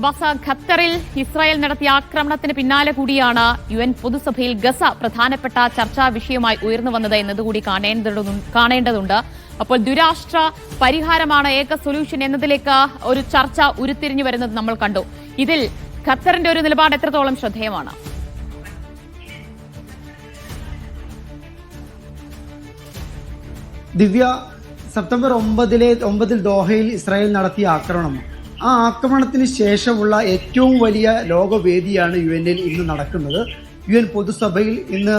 ബസ ഖത്തറിൽ ഇസ്രായേൽ നടത്തിയ ആക്രമണത്തിന് പിന്നാലെ കൂടിയാണ് യു എൻ പൊതുസഭയിൽ ഗസ പ്രധാനപ്പെട്ട ചർച്ചാ വിഷയമായി ഉയർന്നു വന്നത് എന്നതുകൂടി കാണേണ്ടതുണ്ട്. അപ്പോൾ ദുരാഷ്ട്ര പരിഹാരമാണ് ഏക സൊല്യൂഷൻ എന്നതിലേക്ക് ഒരു ചർച്ച ഉരുത്തിരിഞ്ഞു വരുന്നത് നമ്മൾ കണ്ടു. ഇതിൽ ഖത്തറിന്റെ ഒരു നിലപാട് എത്രത്തോളം ശ്രദ്ധേയമാണ്? ദിവ്യ സെപ്റ്റംബർ ഒമ്പതിലെ ഒമ്പതിൽ ദോഹയിൽ ഇസ്രായേൽ നടത്തിയ ആക്രമണം. ആ ആക്രമണത്തിന് ശേഷമുള്ള ഏറ്റവും വലിയ ലോകവേദിയാണ് യു എനിൽ ഇന്ന് നടക്കുന്നത്. യു എൻ പൊതുസഭയിൽ ഇന്ന്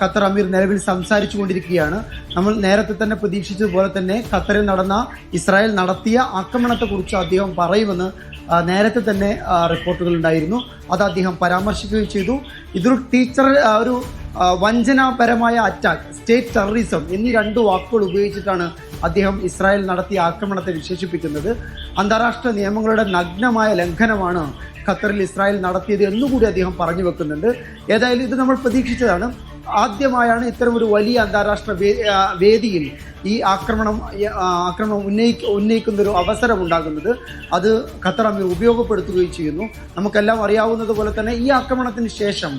ഖത്തർ അമീർ നിലവിൽ സംസാരിച്ചു കൊണ്ടിരിക്കുകയാണ് നമ്മൾ നേരത്തെ തന്നെ പ്രതീക്ഷിച്ചതുപോലെ തന്നെ ഖത്തറിൽ നടന്ന ഇസ്രായേൽ നടത്തിയ ആക്രമണത്തെക്കുറിച്ച് അദ്ദേഹം പറയുമെന്ന് നേരത്തെ തന്നെ റിപ്പോർട്ടുകൾ ഉണ്ടായിരുന്നു. അത് അദ്ദേഹം പരാമർശിക്കുകയും ചെയ്തു. ഇതൊരു ടീച്ചർ ഒരു വഞ്ചനാപരമായ അറ്റാക്ക് സ്റ്റേറ്റ് ടെററിസം എന്നീ രണ്ട് വാക്കുകൾ ഉപയോഗിച്ചിട്ടാണ് അദ്ദേഹം ഇസ്രായേൽ നടത്തിയ ആക്രമണത്തെ വിശേഷിപ്പിക്കുന്നത്. അന്താരാഷ്ട്ര നിയമങ്ങളുടെ നഗ്നമായ ലംഘനമാണ് ഖത്തറിൽ ഇസ്രായേൽ നടത്തിയത് എന്നുകൂടി അദ്ദേഹം പറഞ്ഞു വെക്കുന്നുണ്ട്. ഏതായാലും ഇത് നമ്മൾ പ്രതീക്ഷിച്ചതാണ്. ആദ്യമായാണ് ഇത്തരം ഒരു വലിയ അന്താരാഷ്ട്ര വേദിയിൽ ഈ ആക്രമണം ആക്രമണം ഉന്നയിക്ക ഉന്നയിക്കുന്ന ഒരു അവസരം ഉണ്ടാകുന്നത് അത് ഖത്തർ അമീർ ഉപയോഗപ്പെടുത്തുകയും ചെയ്യുന്നു. നമുക്കെല്ലാം അറിയാവുന്നത് പോലെ തന്നെ ഈ ആക്രമണത്തിന് ശേഷം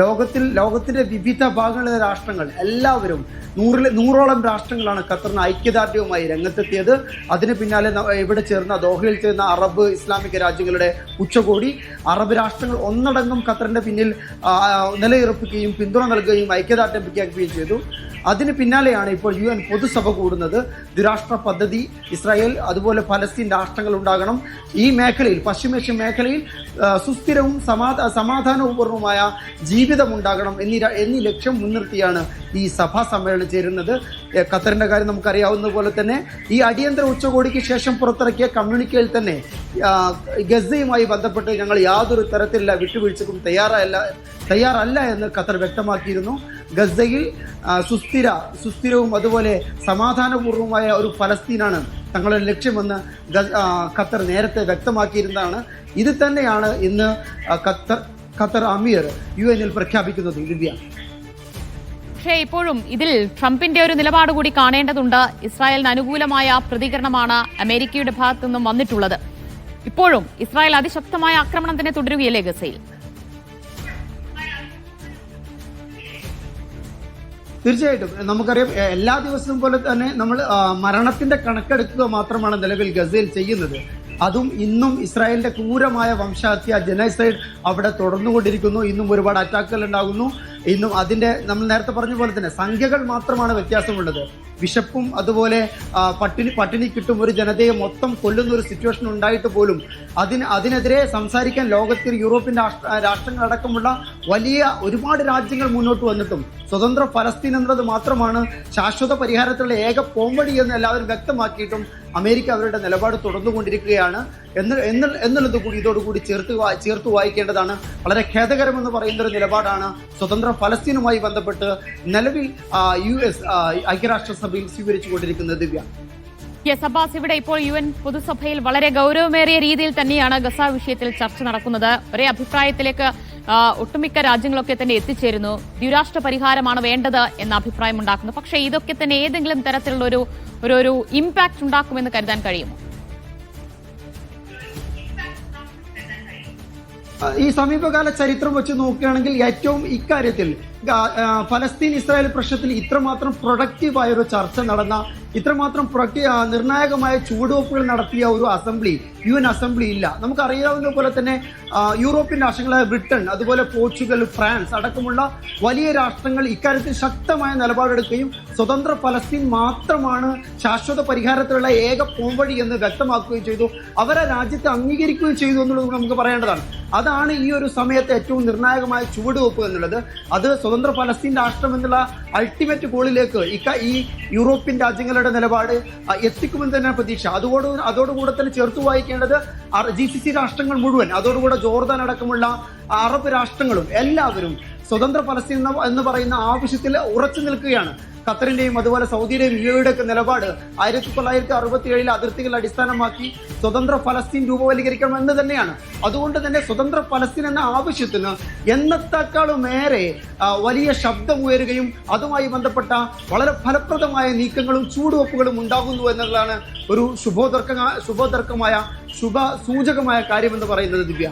ലോകത്തിൽ ലോകത്തിന്റെ വിവിധ ഭാഗങ്ങളിലെ രാഷ്ട്രങ്ങൾ എല്ലാവരും നൂറിൽ നൂറോളം രാഷ്ട്രങ്ങളാണ് ഖത്തറിന് ഐക്യദാർഢ്യവുമായി രംഗത്തെത്തിയത്. അതിന് പിന്നാലെ ഇവിടെ ചേർന്ന ദോഹയിൽ ചേർന്ന അറബ് ഇസ്ലാമിക രാജ്യങ്ങളുടെ ഉച്ചകോടി. അറബ് രാഷ്ട്രങ്ങൾ ഒന്നടങ്കം ഖത്തറിന്റെ പിന്നിൽ നിലയുറപ്പിക്കുകയും പിന്തുണ നൽകുകയും ഐക്യദാർഢ്യം പ്രഖ്യാപിക്കുകയും ചെയ്തു. അതിന് പിന്നാലെയാണ് ഇപ്പോൾ യു എൻ പൊതുസഭ കൂടുന്നത്. ദ്വിരാഷ്ട്ര പദ്ധതി ഇസ്രായേൽ അതുപോലെ പലസ്തീൻ രാഷ്ട്രങ്ങൾ ഉണ്ടാകണം. ഈ മേഖലയിൽ പശ്ചിമേഷ്യൻ മേഖലയിൽ സുസ്ഥിരവും സമാധാ സമാധാനപൂർവമായ ജീവിതം ഉണ്ടാകണം എന്നീ എന്നീ ലക്ഷ്യം മുൻനിർത്തിയാണ് ഈ സഭാ സമ്മേളനം ചേരുന്നത്. ഖത്തറിന്റെ കാര്യം നമുക്കറിയാവുന്ന പോലെ തന്നെ ഈ അടിയന്തര ഉച്ചകോടിക്ക് ശേഷം പുറത്തിറക്കിയ കമ്മ്യൂണിക്കയിൽ തന്നെ ഗസയുമായി ബന്ധപ്പെട്ട് ഞങ്ങൾ യാതൊരു തരത്തിലുള്ള വിട്ടുവീഴ്ചക്കും തയ്യാറല്ല തയ്യാറല്ല എന്ന് ഖത്തർ വ്യക്തമാക്കിയിരുന്നു. ഗസയിൽ സുസ്ഥിര സുസ്ഥിരവും അതുപോലെ സമാധാനപൂർവമായ ഒരു ഫലസ്തീനാണ് തങ്ങളുടെ ലക്ഷ്യമെന്ന് ഖത്തർ നേരത്തെ വ്യക്തമാക്കിയിരുന്നതാണ്. ഇത് തന്നെയാണ് ഇന്ന് ഖത്തർ ഖത്തർ അമീർ യു എനിൽ പ്രഖ്യാപിക്കുന്നത് ദിവ്യ. പക്ഷേ ഇപ്പോഴും ഇതിൽ ട്രംപിന്റെ ഒരു നിലപാട് കൂടി കാണേണ്ടതുണ്ട്. ഇസ്രായേലിന് അനുകൂലമായ പ്രതികരണമാണ് അമേരിക്കയുടെ ഭാഗത്തു നിന്നും വന്നിട്ടുള്ളത്. ഇപ്പോഴും ഇസ്രായേൽ അതിശക്തമായ ആക്രമണം തന്നെ തുടരുകയല്ലേ ഗസയിൽ? തീർച്ചയായിട്ടും. നമുക്കറിയാം എല്ലാ ദിവസവും പോലെ തന്നെ നമ്മൾ മരണത്തിന്റെ കണക്കെടുക്കുക മാത്രമാണ് നിലവിൽ ഗസയിൽ ചെയ്യുന്നത്. അതും ഇന്നും ഇസ്രായേലിന്റെ ക്രൂരമായ വംശഹത്യ ജനസൈഡ് അവിടെ തുടർന്നുകൊണ്ടിരിക്കുന്നു. ഇന്നും ഒരുപാട് അറ്റാക്കുകൾ ഉണ്ടാകുന്നു. ഇന്നും അതിന്റെ നമ്മൾ നേരത്തെ പറഞ്ഞ പോലെ തന്നെ സംഖ്യകൾ മാത്രമാണ് വ്യത്യാസമുള്ളത്. വിശപ്പും അതുപോലെ പട്ടിണി പട്ടിണി കിട്ടും ഒരു ജനതയെ മൊത്തം കൊല്ലുന്ന ഒരു സിറ്റുവേഷൻ ഉണ്ടായിട്ട് പോലും അതിന് അതിനെതിരെ സംസാരിക്കാൻ ലോകത്തിൽ യൂറോപ്യൻ രാഷ്ട്ര രാഷ്ട്രങ്ങളടക്കമുള്ള വലിയ ഒരുപാട് രാജ്യങ്ങൾ മുന്നോട്ട് വന്നിട്ടും സ്വതന്ത്ര ഫലസ്തീൻ എന്നത് മാത്രമാണ് ശാശ്വത പരിഹാരത്തിലുള്ള ഏക പോംവഴി എന്ന് എല്ലാവരും വ്യക്തമാക്കിയിട്ടും അമേരിക്ക അവരുടെ നിലപാട് തുടർന്നുകൊണ്ടിരിക്കുകയാണ്. എന്ന് എന്ന് എന്നുള്ളത് കൂടി ഇതോടുകൂടി ചേർത്ത് ചേർത്ത് വായിക്കേണ്ടതാണ്. വളരെ ഖേദകരമെന്ന് പറയുന്ന ഒരു നിലപാടാണ് സ്വതന്ത്ര ഫലസ്തീനുമായി ബന്ധപ്പെട്ട് നിലവിൽ യു എസ് ആ, ഐക്യരാഷ്ട്രസഭയിൽ സ്വീകരിച്ചുകൊണ്ടിരിക്കുന്നത് ദിവ്യ. യെസ് അബ്ബാസ് ഇവിടെ ഇപ്പോൾ യു എൻ പൊതുസഭയിൽ വളരെ ഗൗരവമേറിയ രീതിയിൽ തന്നെയാണ് ഗസ വിഷയത്തിൽ ചർച്ച നടക്കുന്നത്. ഒരേ അഭിപ്രായത്തിലേക്ക് ഒട്ടുമിക്ക രാജ്യങ്ങളൊക്കെ തന്നെ എത്തിച്ചേരുന്നു. ദ്വിരാഷ്ട്ര പരിഹാരമാണ് വേണ്ടത് എന്ന അഭിപ്രായം ഉണ്ടാക്കുന്നു. പക്ഷേ ഇതൊക്കെ തന്നെ ഏതെങ്കിലും തരത്തിലുള്ള ഒരു ഒരു ഇമ്പാക്ട് ഉണ്ടാക്കുമെന്ന് കരുതാൻ കഴിയുമോ? ഈ സമീപകാല ചരിത്രം വെച്ച് നോക്കുകയാണെങ്കിൽ ഏറ്റവും ഇക്കാര്യത്തിൽ ഫലസ്തീൻ ഇസ്രായേൽ പ്രശ്നത്തിൽ ഇത്രമാത്രം പ്രൊഡക്റ്റീവായ ഒരു ചർച്ച നടന്ന ഇത്രമാത്രം പ്രൊഡക്റ്റീവ് നിർണായകമായ ചുവടുവെപ്പുകൾ നടത്തിയ ഒരു അസംബ്ലി യു എൻ അസംബ്ലി ഇല്ല. നമുക്കറിയാവുന്ന പോലെ തന്നെ യൂറോപ്യൻ രാഷ്ട്രങ്ങളായ ബ്രിട്ടൻ അതുപോലെ പോർച്ചുഗൽ ഫ്രാൻസ് അടക്കമുള്ള വലിയ രാഷ്ട്രങ്ങൾ ഇക്കാര്യത്തിൽ ശക്തമായ നിലപാടെടുക്കുകയും സ്വതന്ത്ര ഫലസ്തീൻ മാത്രമാണ് ശാശ്വത പരിഹാരത്തിലുള്ള ഏക പോംവഴി എന്ന് വ്യക്തമാക്കുകയും ചെയ്തു. അവരെ രാജ്യത്തെ അംഗീകരിക്കുകയും ചെയ്തു എന്നുള്ളത് നമുക്ക് പറയേണ്ടതാണ്. അതാണ് ഈ ഒരു സമയത്ത് ഏറ്റവും നിർണായകമായ ചുവടുവെപ്പ് എന്നുള്ളത്. അത് സ്വതന്ത്ര ഫലസ്തീൻ രാഷ്ട്രം എന്നുള്ള അൾട്ടിമേറ്റ് ഗോളിലേക്ക് ഇക്ക ഈ യൂറോപ്യൻ രാജ്യങ്ങളുടെ നിലപാട് എത്തിക്കുമെന്ന് തന്നെ പ്രതീക്ഷ. അതോട് അതോടുകൂടെ തന്നെ ചേർത്ത് വായിക്കേണ്ടത് ജി സി സി രാഷ്ട്രങ്ങൾ മുഴുവൻ അതോടുകൂടെ ജോർദാൻ അടക്കമുള്ള അറബ് രാഷ്ട്രങ്ങളും എല്ലാവരും സ്വതന്ത്ര ഫലസ്തീൻ എന്ന് പറയുന്ന ആവശ്യത്തിൽ ഉറച്ചു നിൽക്കുകയാണ്. ഖത്തറിന്റെയും അതുപോലെ സൗദിയുടെയും യു എയുടെ ഒക്കെ നിലപാട് ആയിരത്തി തൊള്ളായിരത്തി അറുപത്തി ഏഴിലെ അതിർത്തികൾ അടിസ്ഥാനമാക്കി സ്വതന്ത്ര ഫലസ്തീൻ രൂപവൽക്കരിക്കണം എന്ന് തന്നെയാണ്. അതുകൊണ്ട് തന്നെ സ്വതന്ത്ര ഫലസ്തീൻ എന്ന ആവശ്യത്തിന് എന്നത്തെക്കാളും ഏറെ വലിയ ശബ്ദം ഉയരുകയും അതുമായി ബന്ധപ്പെട്ട വളരെ ഫലപ്രദമായ നീക്കങ്ങളും ചൂടുവെപ്പുകളും ഉണ്ടാകുന്നു എന്നുള്ളതാണ് ഒരു ശുഭോതർക്ക ശുഭോതർക്കമായ ശുഭ സൂചകമായ കാര്യമെന്ന് പറയുന്നത് ദിവ്യ.